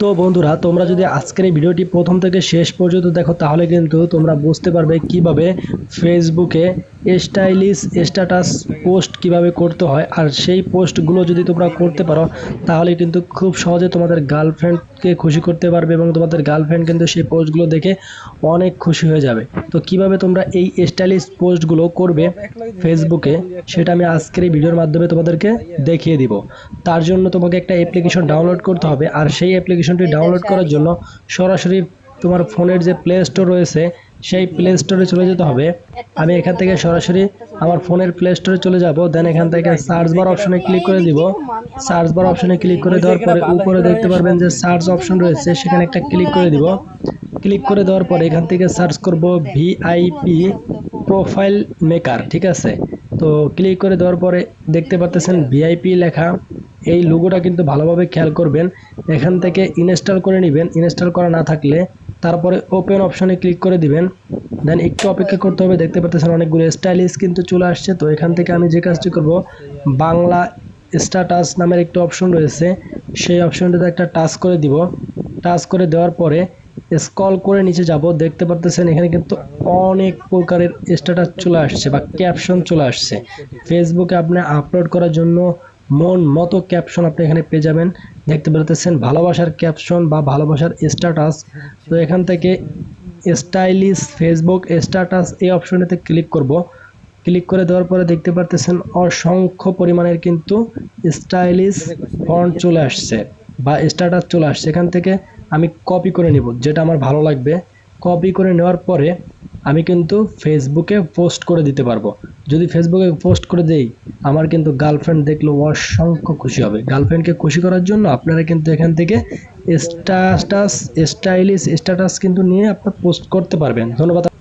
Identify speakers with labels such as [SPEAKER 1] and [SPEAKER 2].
[SPEAKER 1] তো বন্ধুরা, তোমরা যদি আজকের এই ভিডিওটি প্রথম থেকে শেষ পর্যন্ত দেখো, তাহলে কিন্তু তোমরা বুঝতে পারবে কীভাবে ফেসবুকে স্টাইলিশ স্ট্যাটাস পোস্ট কীভাবে করতে হয়, আর সেই পোস্টগুলো যদি তোমরা করতে পারো, তাহলে কিন্তু খুব সহজে তোমাদের গার্লফ্রেন্ডকে খুশি করতে পারবে এবং তোমাদের গার্লফ্রেন্ড কিন্তু সেই পোস্টগুলো দেখে অনেক খুশি হয়ে যাবে। তো কীভাবে তোমরা এই স্টাইলিশ পোস্টগুলো করবে ফেসবুকে, সেটা আমি আজকের এই ভিডিওর মাধ্যমে তোমাদেরকে দেখিয়ে দিব। তার জন্য তোমাকে একটা অ্যাপ্লিকেশন ডাউনলোড করতে হবে, আর সেই অ্যাপ্লিকেশনটি ডাউনলোড করার জন্য সরাসরি তোমার ফোনের যে প্লে স্টোর রয়েছে, সেই প্লে স্টোরে চলে যেতে হবে। আমি এখান থেকে সরাসরি আমার ফোনের প্লে স্টোরে চলে যাব দেন এখান থেকে সার্চ বার অপশনে ক্লিক করে দিব। সার্চ বার অপশনে ক্লিক করে দেওয়ার পরে উপরে দেখতে পারবেন যে সার্চ অপশন রয়েছে, সেখানে একটা ক্লিক করে দিব। ক্লিক করে দেওয়ার পরে এখান থেকে সার্চ করব ভিআইপি প্রোফাইল মেকার ঠিক আছে? তো ক্লিক করে দেওয়ার পরে দেখতে পাচ্ছেন ভিআইপি লেখা। এই লোগোটা কিন্তু ভালোভাবে খেয়াল করবেন। এখান থেকে ইনস্টল করে নেবেন। ইনস্টল করা না থাকলে তারপরে ওপেন অপশনে ক্লিক করে দিবেন। দেন একটু অপেক্ষা করতে হবে, দেখতে পাচ্ছেন অনেকগুলো স্টাইলিশ কিন্তু চলে আসছে। তো এখান থেকে আমি যে কাজটি করব, বাংলা স্ট্যাটাস নামের একটি অপশন রয়েছে। সেই অপশনটাতে একটা টাচ করে দিব। টাচ করে দেওয়ার পরে স্ক্রল করে নিচে যাব। দেখতে পারতেছেন এখানে কিন্তু অনেক প্রকারের স্ট্যাটাস চলে আসছে বা ক্যাপশন চলে আসছে। ফেসবুকে আপনি আপলোড করার জন্য মন মতো ক্যাপশন আপনি এখানে পেয়ে যাবেন। দেখতে পারতেছেন, ভালোবাসার ক্যাপশন বা ভালোবাসার স্ট্যাটাস তো এখান থেকে স্টাইলিশ ফেসবুক স্ট্যাটাস এই অপশনেতে ক্লিক করব। ক্লিক করে দেওয়ার পরে দেখতে পারতেছেন, অসংখ্য পরিমাণের কিন্তু স্টাইলিশ ফন্ট চলে আসছে বা স্ট্যাটাস চলে আসছে। এখান থেকে আমি কপি করে নিব, যেটা আমার ভালো লাগবে। কপি করে নেওয়ার পরে আমি কিন্তু ফেসবুকে পোস্ট করে দিতে পারব। যদি ফেসবুকে পোস্ট করে দেই আমার কিন্তু গার্লফ্রেন্ড দেখলে অসংখ্য খুশি হবে। গার্লফ্রেন্ডকে খুশি করার জন্য আপনারা কিন্তু এখান থেকে স্টাটাস স্টাইলিশ স্ট্যাটাস কিন্তু নিয়ে আপনার পোস্ট করতে পারবেন। ধন্যবাদ।